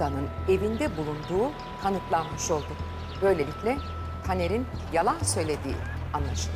Funda'nın evinde bulunduğu kanıtlanmış oldu. Böylelikle Taner'in yalan söylediği anlaşıldı.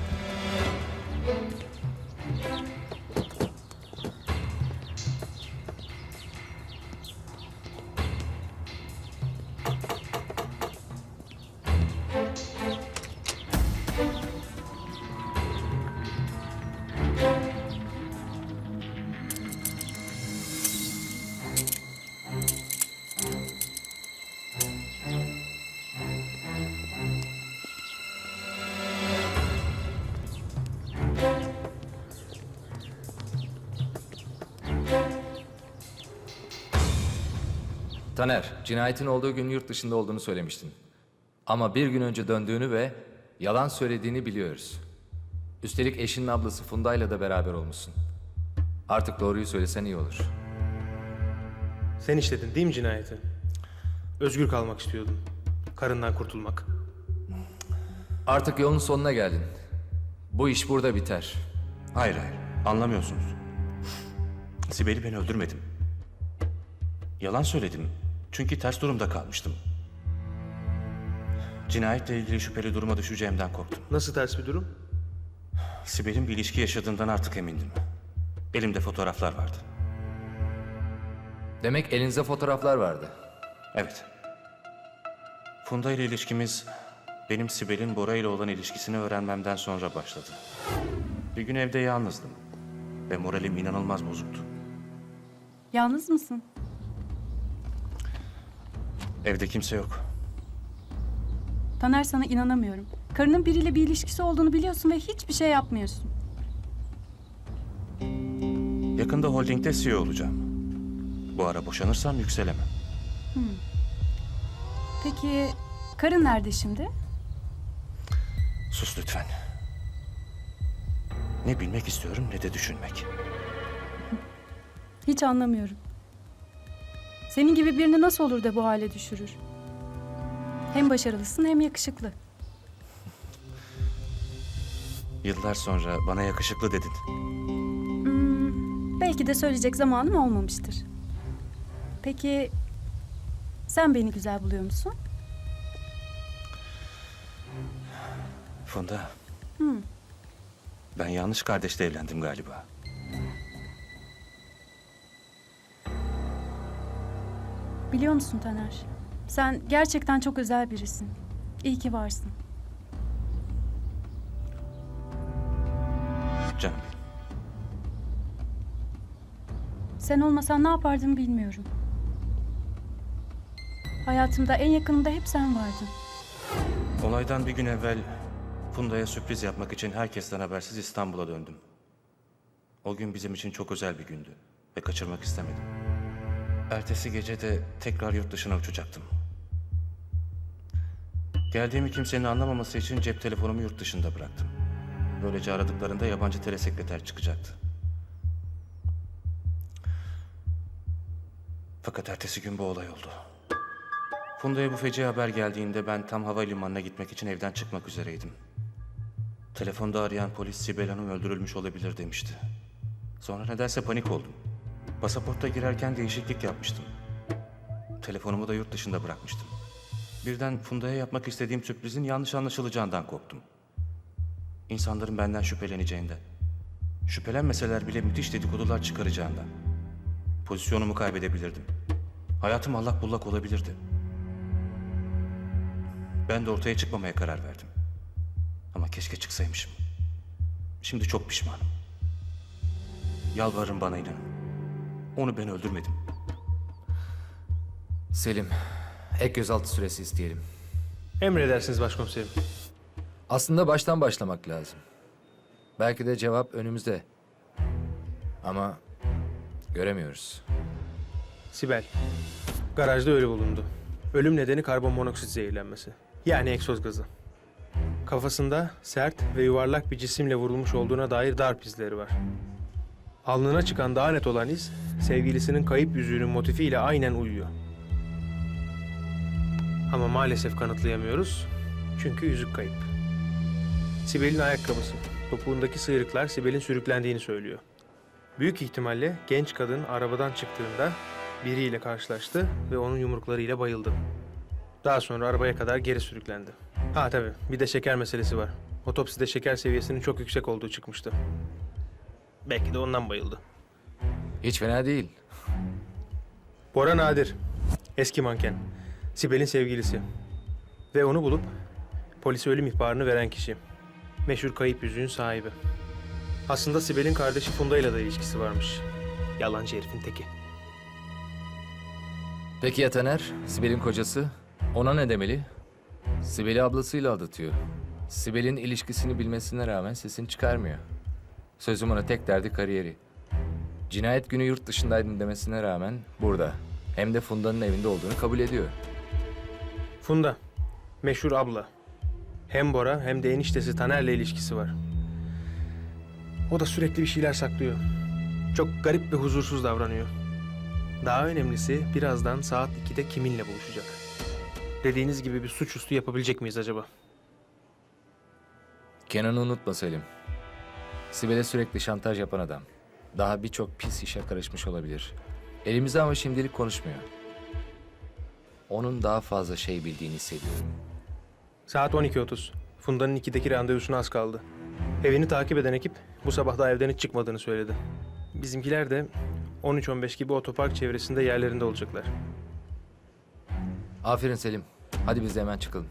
Taner, cinayetin olduğu gün yurt dışında olduğunu söylemiştin. Ama bir gün önce döndüğünü ve yalan söylediğini biliyoruz. Üstelik eşinin ablası Funda'yla da beraber olmuşsun. Artık doğruyu söylesen iyi olur. Sen işledin değil mi cinayeti? Özgür kalmak istiyordun. Karından kurtulmak. Artık yolun sonuna geldin. Bu iş burada biter. Hayır hayır. Anlamıyorsunuz. Sibel'i ben öldürmedim. Yalan söyledim. Çünkü ters durumda kalmıştım. Cinayetle ilgili şüpheli duruma düşeceğimden korktum. Nasıl ters bir durum? Sibel'in bir ilişki yaşadığından artık emindim. Elimde fotoğraflar vardı. Demek elinizde fotoğraflar vardı. Evet. Funda ile ilişkimiz benim Sibel'in Bora ile olan ilişkisini öğrenmemden sonra başladı. Bir gün evde yalnızdım ve moralim inanılmaz bozuktu. Yalnız mısın? Evde kimse yok. Taner sana inanamıyorum. Karının biriyle bir ilişkisi olduğunu biliyorsun ve hiçbir şey yapmıyorsun. Yakında holdingde CEO olacağım. Bu ara boşanırsam yükselemem. Peki karın nerede şimdi? Sus lütfen. Ne bilmek istiyorum ne de düşünmek. Hiç anlamıyorum. Senin gibi birini nasıl olur da bu hale düşürür? Hem başarılısın hem yakışıklı. Yıllar sonra bana yakışıklı dedin. Belki de söyleyecek zamanım olmamıştır. Peki sen beni güzel buluyor musun? Funda. Ben yanlış kardeşle evlendim galiba. Biliyor musun Taner? Sen gerçekten çok özel birisin. İyi ki varsın. Canım benim. Sen olmasan ne yapardım bilmiyorum. Hayatımda en yakınında hep sen vardın. Olaydan bir gün evvel Funda'ya sürpriz yapmak için herkesten habersiz İstanbul'a döndüm. O gün bizim için çok özel bir gündü ve kaçırmak istemedim. Ertesi gece de tekrar yurt dışına uçacaktım. Geldiğimi kimsenin anlamaması için cep telefonumu yurt dışında bıraktım. Böylece aradıklarında yabancı telesekreter çıkacaktı. Fakat ertesi gün bu olay oldu. Funda'ya bu feci haber geldiğinde ben tam havalimanına gitmek için evden çıkmak üzereydim. Telefonda arayan polis Sibel Hanım öldürülmüş olabilir demişti. Sonra nedense panik oldum. Pasaporta girerken değişiklik yapmıştım. Telefonumu da yurt dışında bırakmıştım. Birden Funda'ya yapmak istediğim sürprizin yanlış anlaşılacağından korktum. İnsanların benden şüpheleneceğinden. Şüphelenmeseler bile müthiş dedikodular çıkaracağından. Pozisyonumu kaybedebilirdim. Hayatım allak bullak olabilirdi. Ben de ortaya çıkmamaya karar verdim. Ama keşke çıksaymışım. Şimdi çok pişmanım. Yalvarırım bana inanın. Onu ben öldürmedim. Selim, ek gözaltı süresi isteyelim. Emredersiniz başkomiserim. Aslında baştan başlamak lazım. Belki de cevap önümüzde. Ama göremiyoruz. Sibel. Garajda ölü bulundu. Ölüm nedeni karbon monoksit zehirlenmesi. Yani egzoz gazı. Kafasında sert ve yuvarlak bir cisimle vurulmuş olduğuna dair darp izleri var. Alnına çıkan daha net olan iz, sevgilisinin kayıp yüzüğünün motifiyle aynen uyuyor. Ama maalesef kanıtlayamıyoruz. Çünkü yüzük kayıp. Sibel'in ayakkabısı, topuğundaki sıyrıklar Sibel'in sürüklendiğini söylüyor. Büyük ihtimalle genç kadın arabadan çıktığında biriyle karşılaştı ve onun yumruklarıyla bayıldı. Daha sonra arabaya kadar geri sürüklendi. Ha tabii bir de şeker meselesi var. Otopside şeker seviyesinin çok yüksek olduğu çıkmıştı. Belki de ondan bayıldı. Hiç fena değil. Bora Nadir, eski manken. Sibel'in sevgilisi. Ve onu bulup polise ölüm ihbarını veren kişi. Meşhur kayıp yüzüğün sahibi. Aslında Sibel'in kardeşi Funda ile de ilişkisi varmış. Yalancı herifin teki. Peki ya Taner? Sibel'in kocası? Ona ne demeli? Sibel'i ablasıyla aldatıyor. Sibel'in ilişkisini bilmesine rağmen sesini çıkarmıyor. Sözüm ona tek derdi kariyeri. Cinayet günü yurt dışındaydım demesine rağmen burada. Hem de Funda'nın evinde olduğunu kabul ediyor. Funda, meşhur abla. Hem Bora hem de eniştesi Taner'le ilişkisi var. O da sürekli bir şeyler saklıyor. Çok garip ve huzursuz davranıyor. Daha önemlisi birazdan saat 2'de kiminle buluşacak. Dediğiniz gibi bir suçüstü yapabilecek miyiz acaba? Kenan'ı unutma Selim. Sibel'e sürekli şantaj yapan adam. Daha birçok pis işe karışmış olabilir. Elimizde ama şimdilik konuşmuyor. Onun daha fazla şey bildiğini hissediyorum. Saat 12.30. Funda'nın 2'deki randevusuna az kaldı. Evini takip eden ekip bu sabah da evden hiç çıkmadığını söyledi. Bizimkiler de 13-15 gibi otopark çevresinde yerlerinde olacaklar. Aferin Selim. Hadi biz de hemen çıkalım.